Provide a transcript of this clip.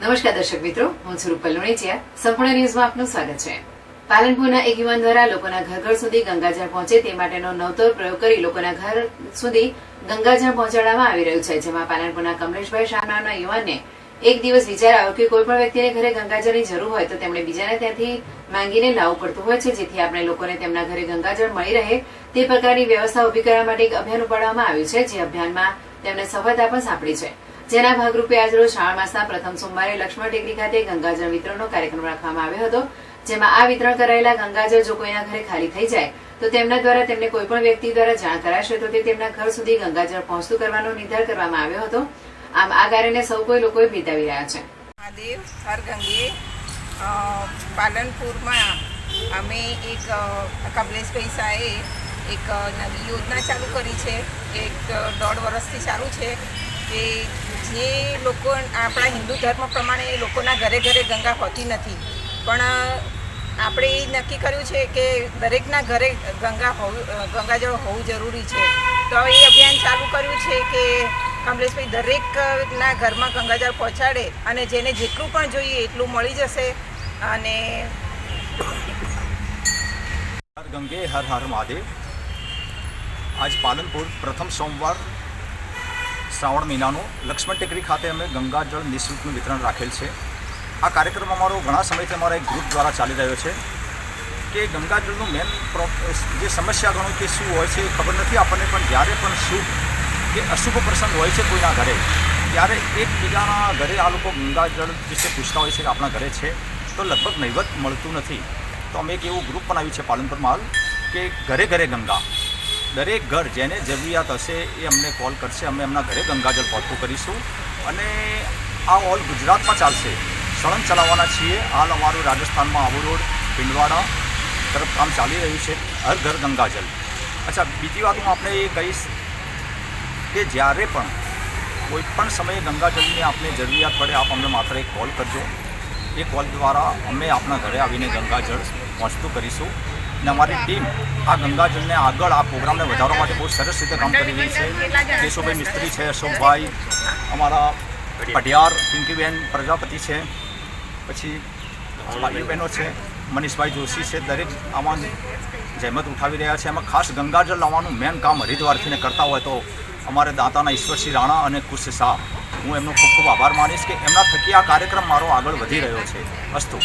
નમસ્કાર દર્શક મિત્રો, હું છું રૂપલ સંપૂર્ણ ન્યૂઝમાં આપનું સ્વાગત છે. પાલનપુરના એક યુવાન દ્વારા લોકોના ઘર ઘર સુધી ગંગાજળ પહોંચે તે માટેનો નવતર પ્રયોગ કરી લોકોના ઘર સુધી ગંગાજળ પહોંચાડવામાં આવી રહ્યું છે, જેમાં પાલનપુરના કમલેશભાઈ શાહ નામના યુવાનને એક દિવસ વિચાર આવ્યો કે કોઈ પણ વ્યક્તિને ઘરે ગંગાજળની જરૂર હોય તો તેમણે બીજાને ત્યાંથી માંગીને લાવવું પડતું હોય છે, જેથી આપણે લોકોને તેમના ઘરે ગંગાજળ મળી રહે તે પ્રકારની વ્યવસ્થા ઊભી કરવા માટે એક અભિયાન ઉપાડવામાં આવ્યું છે, જે અભિયાનમાં તેમને સફળતા પણ સાંપડી છે. જેના ભાગરૂપે આજરોજ શ્રાવણ માસના પ્રથમ સોમવારે લક્ષ્મણ ટેકરી ખાતે ગંગાજળ વિતરણનો કાર્યક્રમ રાખવામાં આવ્યો હતો, જેમાં આ વિતરણ કરાયેલા ગંગાજળ જો કોઈના ઘરે ખાલી થઈ જાય, તો તેમના દ્વારા તેમને કોઈપણ વ્યક્તિ દ્વારા જાણ કરાશે તો તે તેમના ઘર સુધી ગંગાજળ પહોંચતું કરવાનો નિર્ધાર કરવામાં આવ્યો હતો. આમ આ કાર્યને સૌ કોઈ લોકોએ બિતાવી રહ્યા છે. મહાદેવ, હરગંગે પાલનપુરમાં અમે એક કમલેશભાઈ શાહે એક નવી યોજના ચાલુ કરી છે. એક દોઢ વર્ષથી ચાલુ છે. કે જે લોકો આપણા હિન્દુ ધર્મ પ્રમાણે લોકોના ઘરે ઘરે ગંગા હોતી નથી. પણ આપણે એ નક્કી કર્યું છે કે દરેકના ઘરે ગંગા હોવું ગંગાજળ હોવું જરૂરી છે. તો એ અભિયાન ચાલુ કર્યું છે કે કમલેશભાઈ દરેકના ઘરમાં ગંગાજળ પહોંચાડે અને જેને જેટલું પણ જોઈએ એટલું મળી જશે અને હર ગંગે, હર હર મહાદેવ. આજ પાલનપુર પ્રથમ સોમવાર શ્રાવણ મહિનાનું લક્ષ્મણ ટેકરી ખાતે અમે ગંગાજળ નિઃશુલ્કનું વિતરણ રાખેલ છે. આ કાર્યક્રમ અમારો ઘણા સમયથી અમારા એક ગ્રુપ દ્વારા ચાલી રહ્યો છે કે ગંગાજળનું મેન જે સમસ્યા ગણો કે શું હોય છે એ ખબર નથી આપણને, પણ જ્યારે પણ શુભ કે અશુભ પ્રસંગ હોય છે કોઈના ઘરે, ત્યારે એકબીજાના ઘરે આ લોકો ગંગાજળ વિશે પૂછતા હોય છે કે આપણા ઘરે છે, તો લગભગ નહીવત મળતું નથી. તો અમે એક એવું ગ્રુપ બનાવ્યું છે પાલનપુરમાં હાલ કે ઘરે ઘરે ગંગા. દરેક ઘર જેને જરૂરિયાત હશે એ અમને કોલ કરશે. અમે એમના ઘરે ગંગાજળ પહોંચતું કરીશું. અને આ ઓલ ગુજરાતમાં ચાલશે. સળંગ ચલાવવાના છીએ. હાલ અમારું રાજસ્થાનમાં આબુ રોડ પિંડવાડા તરફ કામ ચાલી રહ્યું છે. હર ઘર ગંગાજળ. અચ્છા, બીજી વાત હું આપણે એ કહીશ કે જ્યારે પણ કોઈ પણ સમયે ગંગાજળની આપને જરૂરિયાત પડે, આપ અમને માત્ર એક કોલ કરજો. એ કોલ દ્વારા અમે આપણા ઘરે આવીને ગંગાજળ પહોંચતું કરીશું. અને અમારી ટીમ આ ગંગાજળને આગળ આ પ્રોગ્રામને વધારવા માટે બહુ સરસ રીતે કામ કરી રહી છે. કેશુભાઈ મિસ્ત્રી છે, અશોકભાઈ, અમારા પઢિયાર પિંકીબેન પ્રજાપતિ છે, પછી બહેનો છે, મનીષભાઈ જોશી છે. દરેક આમાં જહેમત ઉઠાવી રહ્યા છે. એમાં ખાસ ગંગાજળ લાવવાનું મેન કામ હરિદ્વારથીને કરતા હોય તો અમારે દાતાના ઈશ્વરસિંહ રાણા અને કુશ શાહ. હું એમનો ખૂબ ખૂબ આભાર માનીશ કે એમના થકી આ કાર્યક્રમ મારો આગળ વધી રહ્યો છે. અસ્તુ.